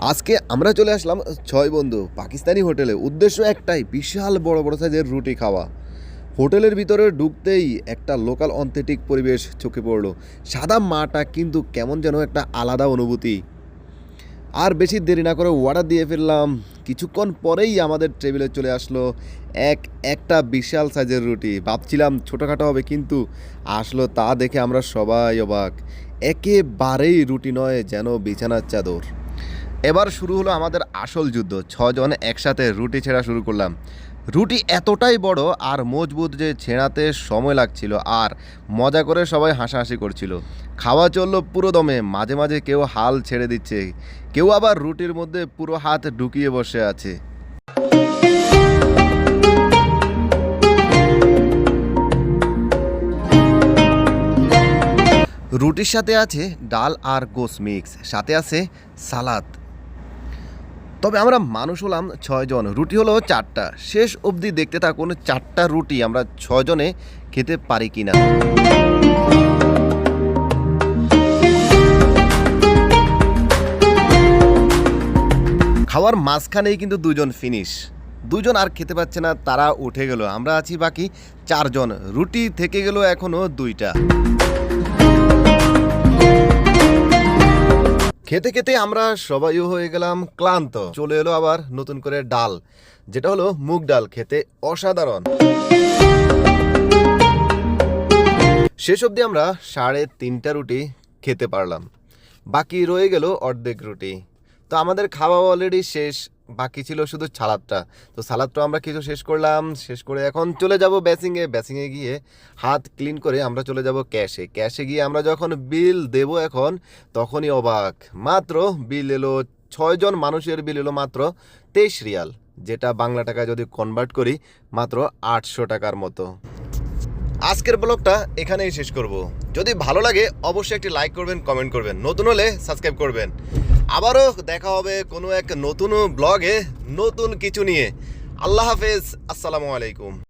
আজকে আমরা চলে আসলাম ছয় বন্ধু পাকিস্তানি হোটেলে। উদ্দেশ্য একটাই, বিশাল বড় বড় সাইজের রুটি খাওয়া। হোটেলের ভিতরে ঢুকতেই একটা লোকাল অন্থেটিক পরিবেশ চোখে পড়ল। সাদা মাটা কিন্তু কেমন যেন একটা আলাদা অনুভূতি। আর বেশি দেরি না করে অর্ডার দিয়ে ফেললাম। কিছুক্ষণ পরেই আমাদের টেবিলে চলে আসলো এক, একটা বিশাল সাইজের রুটি। ভাবছিলাম ছোটোখাটো হবে কিন্তু আসলো তা দেখে আমরা সবাই অবাক। একেবারেই রুটি নয়, যেন বিছানার চাদর। এবার শুরু হলো আমাদের আসল যুদ্ধ। ছজন একসাথে রুটি ছেঁড়া শুরু করলাম। রুটি এতটাই বড় আর মজবুত যে ছেঁড়াতে সময় লাগছিল আর মজা করে সবাই হাসাহাসি করছিল। খাওয়া চলল পুরো দমে, মাঝে মাঝে কেউ হাল ছেড়ে দিচ্ছে, কেউ আবার রুটির মধ্যে পুরো হাত ঢুকিয়ে বসে আছে। রুটির সাথে আছে ডাল আর গোস মিক্স, সাথে আছে সালাদ। তবে আমরা মানুষ হলাম ছয়জন, রুটি হলো চারটা। শেষ অবধি দেখতে থাকুন চারটা রুটি আমরা ছয়জনে খেতে পারি কি না খাওয়ার মাঝখানেই কিন্তু দুজন ফিনিশ দুজন আর খেতে পাচ্ছে না, তারা উঠে গেল। আমরা আছি বাকি চারজন। রুটি থেকে গেল এখনও দুইটা। খেতে খেতে আমরা সবাইও হয়ে গেলাম ক্লান্ত। চলে এলো আবার নতুন করে ডাল, যেটা হলো মুগ ডাল খেতে অসাধারণ। শেষ অবধি আমরা সাড়ে তিনটা রুটি খেতে পারলাম। বাকি রয়ে গেল অর্ধেক রুটি। তো আমাদের খাওয়া অলরেডি শেষ। বাকি ছিল শুধু সালাদটা। তো সালাদটা আমরা কিছু শেষ করলাম। শেষ করে এখন চলে যাব ব্যাসিংয়ে। ব্যাসিংয়ে গিয়ে হাত ক্লিন করে আমরা চলে যাব ক্যাশে। ক্যাশে গিয়ে আমরা যখন বিল দেব এখন, তখনই অবাক। মাত্র বিল এলো ছয়জন মানুষের বিল এলো মাত্র তেইশ রিয়াল, যেটা বাংলা টাকায় যদি কনভার্ট করি, মাত্র আটশো টাকার মতো। আজকের ব্লগটা এখানেই শেষ করব। যদি ভালো লাগে, অবশ্যই একটি লাইক করবেন কমেন্ট করবেন। নতুন হলে সাবস্ক্রাইব করবেন। আবারও দেখা হবে কোনো এক নতুন ব্লগে নতুন কিছু নিয়ে। আল্লাহ হাফেজ আসসালামু আলাইকুম।